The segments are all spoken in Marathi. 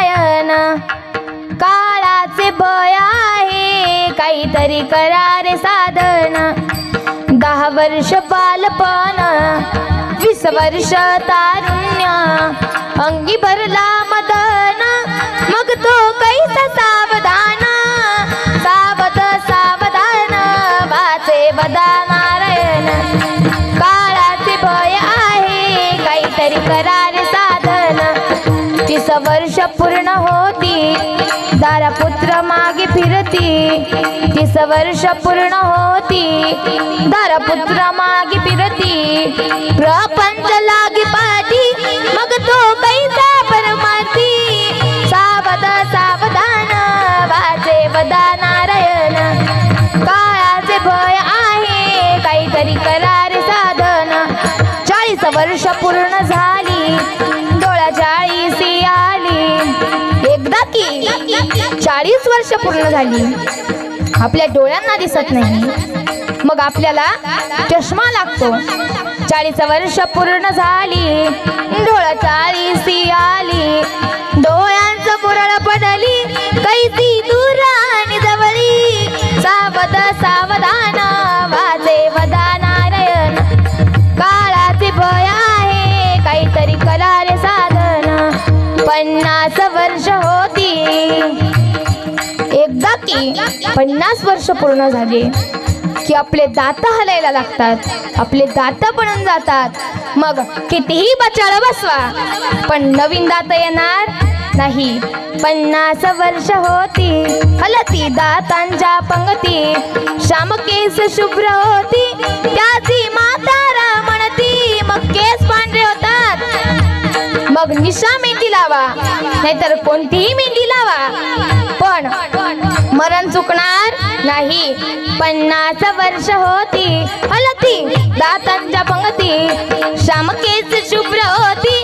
नारायण काळाचे भय आहे काहीतरी करारे साधन. दहा वर्ष बालपण वीस वर्ष तारुण्य. अंगी भरला मदन मग तो कैसा तीस वर्ष पूर्ण होती. दारापुत्र मागे फिरती. तीस वर्ष पूर्ण होती. दारापुत्र मागे फिरती. प्रपंच लागे पाठी. मग तो पैसा परमाती सावध सावधान वाजे वदा नारायण. काळाचे भय आहे काहीतरी करार साधन. चाळीस वर्ष पूर्ण झाली. की चाळीस वर्ष पूर्ण झाली. आपल्या डोळ्यांना दिसत नाही. मग आपल्याला चष्मा लागतो. चाळीस वर्ष पूर्ण झाली. डोळा चाळीसी आली डोळ्यांचं पुरळ पडली. कैसी दुरा पन्नास वर्ष होती. एकदा की पन्नास वर्ष पूर्ण झाले की आपले दात हलायला लागतात. आपले दात पडून जातात. मग कितीही बचाळ बसवा पण नवीन दात येणार नाही. पन्नास वर्ष होती हलती दातांच्या पंगती. श्याम केस शुभ्र होती त्याची मग निशा मेहंदी लावा. नाहीतर कोणतीही मेहंदी लावा. पण मरण चुकणार नाही. पन्नास वर्ष होती हलती दातांच्या पंगती श्यामकेस शुभ्र होती.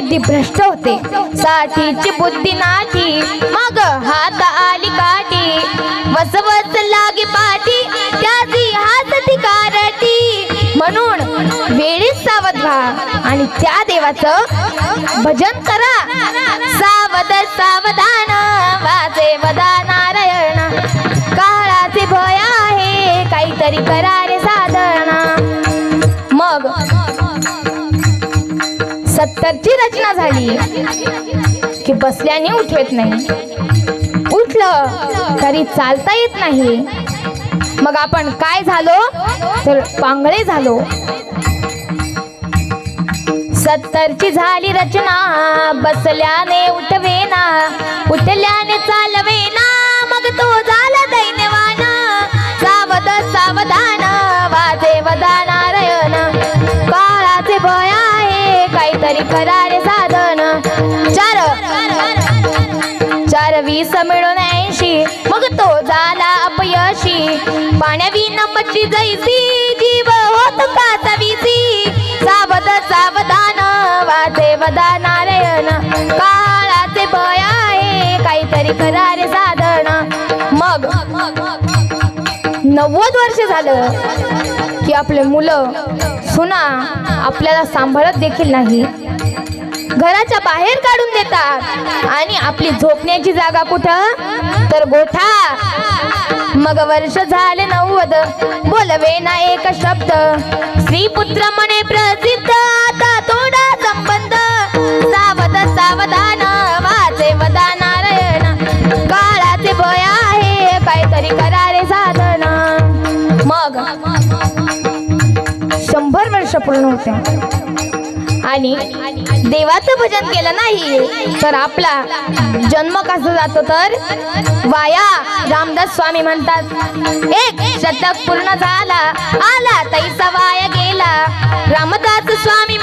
बुद्धी भ्रष्ट होते. साठीची बुद्धी नाठी मग हात आली काठी. वस वस लागे पाठी त्याची हात कारटी म्हणून वेळीच सावध व्हा आणि त्या देवाचं भजन करा. सावध सावधान वाचे वदा नारायण. काळाचे भय आहे काहीतरी करा सत्तरची रचना झाली की बसल्याने उठवत नाही. उठलं तरी चालता येत नाही. मग आपण काय झालो? तर पांगळे झालो. सत्तरची झाली रचना बसल्याने उठवेना उठल्याने चालवेना मग तो झाला करारे साधन. चार. चार वीस मिळून ऐंशी. मग तो झाला अपयशी. पाण्यावी नंबरची जैसी. जीव होत का तवीसी सावध सावधान वाचे वदा नारायण. काळाचे भय आहे काहीतरी करारे साधन. मग नव्वद वर्ष झालं की आपले मुलं सुना आपल्याला सांभाळत देखील नाही. घराच्या बाहेर काढून देतात. आणि आपली झोपण्याची जागा कुठं? तर गोठा. मग वर्ष झाले नव्वद. बोलवे ना एक शब्द. श्री पुत्र म्हणे प्रसिद्ध आता थोडा संबंध. सावध सावधान वाचे वदा नारायण काळाचे भय आहे काहीतरी करारे साधन. मग शंभर वर्ष पूर्ण होते आणि देवाचं भजन केलं नाही तर आपला जन्म कसा जातो तर? वाया रामदास स्वामी म्हणतात एक शतक पूर्ण झाला आला तैसा वाया गेला रामदास स्वामी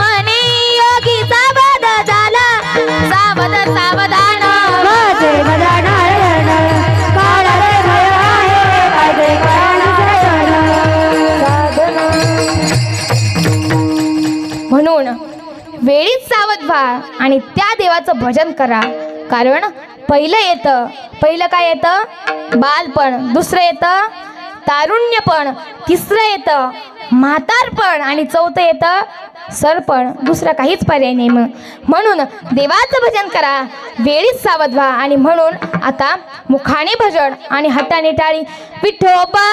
आणि त्या देवाचं भजन करा. कारण पहिलं येतं पहिलं काय येतं? बालपण. दुसरं येतं? तारुण्यपण. तिसरं येतं? म्हातारपण. आणि चौथं येतं? सरपण. दुसरा काहीच पर्याय नाही मग. म्हणून देवाचं भजन करा. वेळीच सावध व्हा. आणि म्हणून आता मुखाने भजन आणि हाताने टाळी. विठोबा!